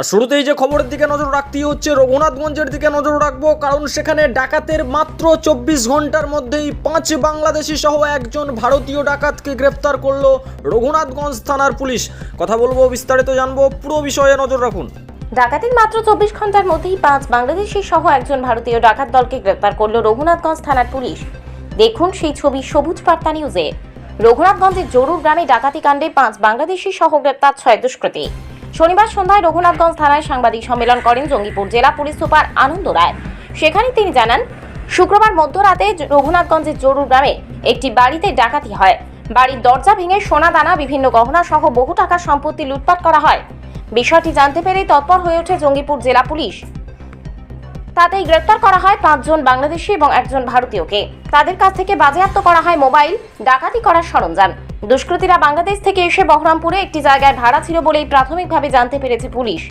শুরুতেই যে খবরের দিকে নজর রাখতেই হচ্ছে, রঘুনাথগঞ্জের দিকে নজর রাখব, কারণ সেখানে ডাকাতের মাত্র চব্বিশ ঘণ্টার মধ্যেই পাঁচ বাংলাদেশি সহ একজন ভারতীয় ডাকাতকে গ্রেফতার করল রঘুনাথগঞ্জ থানার পুলিশ। কথা বলব, বিস্তারিত জানব, পুরো বিষয়ে নজর রাখুন। ডাকাতির মাত্র চব্বিশ ঘণ্টার মধ্যেই পাঁচ বাংলাদেশি সহ একজন ভারতীয় ডাকাত দলকে গ্রেপ্তার করল রঘুনাথগঞ্জ থানার পুলিশ। দেখুন সেই ছবি সবুজ বার্তা নিউজে। রঘুনাথগঞ্জের জরুর গ্রামে ডাকাতি কাণ্ডে পাঁচ বাংলাদেশি সহ গ্রেপ্তার ছয় দুষ্কৃতী। শনিবার সন্ধ্যায় রঘুনাথগঞ্জ থানায় সাংবাদিক সম্মেলন করেন জঙ্গিপুর জেলা পুলিশ সুপার আনন্দ রায়। সেখানে তিনি জানান, শুক্রবার মধ্যরাতে রঘুনাথগঞ্জের জরুর গ্রামে একটি বাড়িতে ডাকাতি হয়। বাড়ির দরজা ভেঙে সোনা দানা, বিভিন্ন গহনা সহ বহু টাকার সম্পত্তি লুটপাট করা হয়। বিষয়টি জানতে পেরে তৎপর হয়ে ওঠে জঙ্গিপুর জেলা পুলিশ। তাতেই গ্রেপ্তার করা হয় পাঁচজন বাংলাদেশি এবং একজন ভারতীয়কে। তাদের কাছ থেকে বাজেয়াপ্ত করা হয় মোবাইল, ডাকাতি করার সরঞ্জাম। দুষ্কৃতীরা বাংলাদেশ থেকে এসে বহরমপুরে একটি জায়গায় ভাড়া ছিল বলেই প্রাথমিকভাবে জানতে পেরেছে পুলিশ।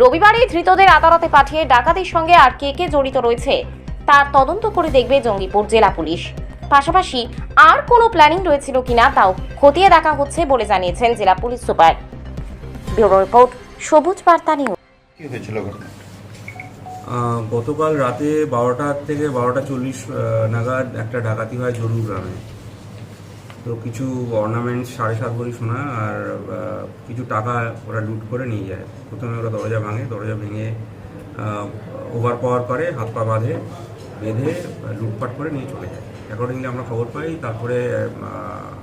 রবিবারে ধৃতদের আদালতে পাঠিয়ে ডাকাতির সঙ্গে আর কে কে জড়িত রয়েছে, তার তদন্ত করে দেখবে জঙ্গিপুর জেলা পুলিশ। পাশাপাশি আর কোনো প্ল্যানিং রয়েছিল কিনা তাও খতিয়ে দেখা হচ্ছে বলে জানিয়েছেন জেলা পুলিশ সুপার। ব্যুরো রিপোর্ট, সবুজ বার্তা নিউজ। কি হয়েছিল ঘটনা? গতকাল রাতে বারোটা থেকে বারোটা চল্লিশ নাগাদ একটা ডাকাতি হয় জরুর গ্রামে। তো কিছু অর্নামেন্টস সাড়ে সাত ভরি সোনা আর কিছু টাকা ওরা লুট করে নিয়ে যায়। প্রথমে ওরা দরজা ভাঙে, দরজা ভেঙে ওভার পাওয়ার করে, হাত পা বাঁধে, বেঁধে, লুটপাট করে নিয়ে চলে যায়। অ্যাকর্ডিংলি আমরা খবর পাই, তারপরে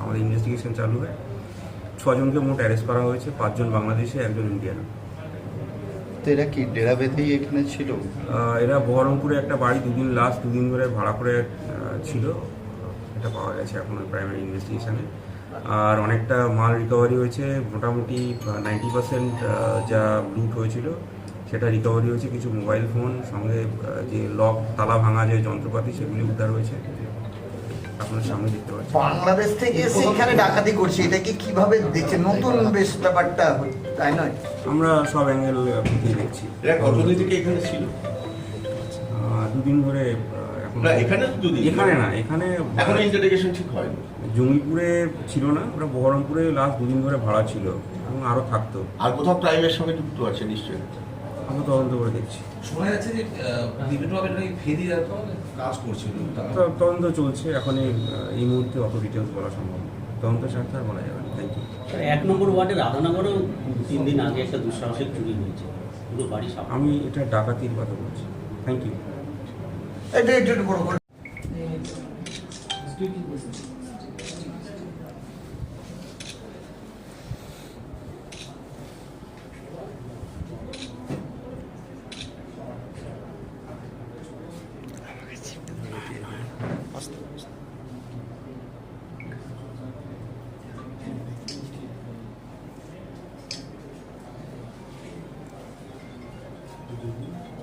আমাদের ইনভেস্টিগেশন চালু হয়। ছজনকে মোট অ্যারেস্ট করা হয়েছে, পাঁচজন বাংলাদেশে, একজন ইন্ডিয়ান তো এরা কি ডেরা বেঁধেই এখানে ছিল? এরা বহরমপুরে একটা বাড়ি দুদিন লাস্ট দুদিন ধরে ভাড়া করে ছিল। এটা পাওয়া গেছে এখন প্রাইমারি ইনভেস্টিগেশনে আর অনেকটা মাল রিকভারি হয়েছে, মোটামুটি নাইনটি পার্সেন্ট যা লুট হয়েছিল, সেটা রিকভারি হয়েছে। কিছু মোবাইল ফোন সঙ্গে যে লক তালা ভাঙা যে যন্ত্রপাতি, সেগুলি উদ্ধার হয়েছে। আপনার সামনে দেখতে পাচ্ছেন বাংলাদেশ থেকে এসে এখানে ডাকাতি করছে এটাকে কীভাবে দেখছে? নতুন বেশ ব্যাপারটা তাই নয়? আমরা সব অ্যাঙ্গেল দেখছি। এরা কতদিন থেকে এখানে ছিল? দুদিন ধরে না এখানে দুদিন। এখানে না এখানে এখনও ইন্টারডিকেশন ঠিক হয়নি। জঙ্গিপুরে ছিল না ওরা বহরমপুরে লাস্ট দুদিন ধরে ভাড়া ছিল এবং আরও থাকতো। আর কোথাও ক্রাইমের সঙ্গে যুক্ত আছে নিশ্চয়ই। আমরা তদন্ত করে দেখছি শোনা যাচ্ছে যে বিভিন্নভাবে নাকি ফেরি কাজ করছিল তো তদন্ত চলছে এখন এই মুহূর্তে অত ডিটেলস বলা সম্ভব তদন্ত স্বার্থে আর বলা যাবে না থ্যাংক ইউ এক নম্বর ওয়ার্ডের রাধানগরেও তিন দিন আগে একটা দুঃসাহসিক চুরি হয়েছে পুরো বাড়ি সাপ আমি এটা ডাকাতির কথা বলছি থ্যাংক ইউ এটা একটু বড় করে Müdürlüğü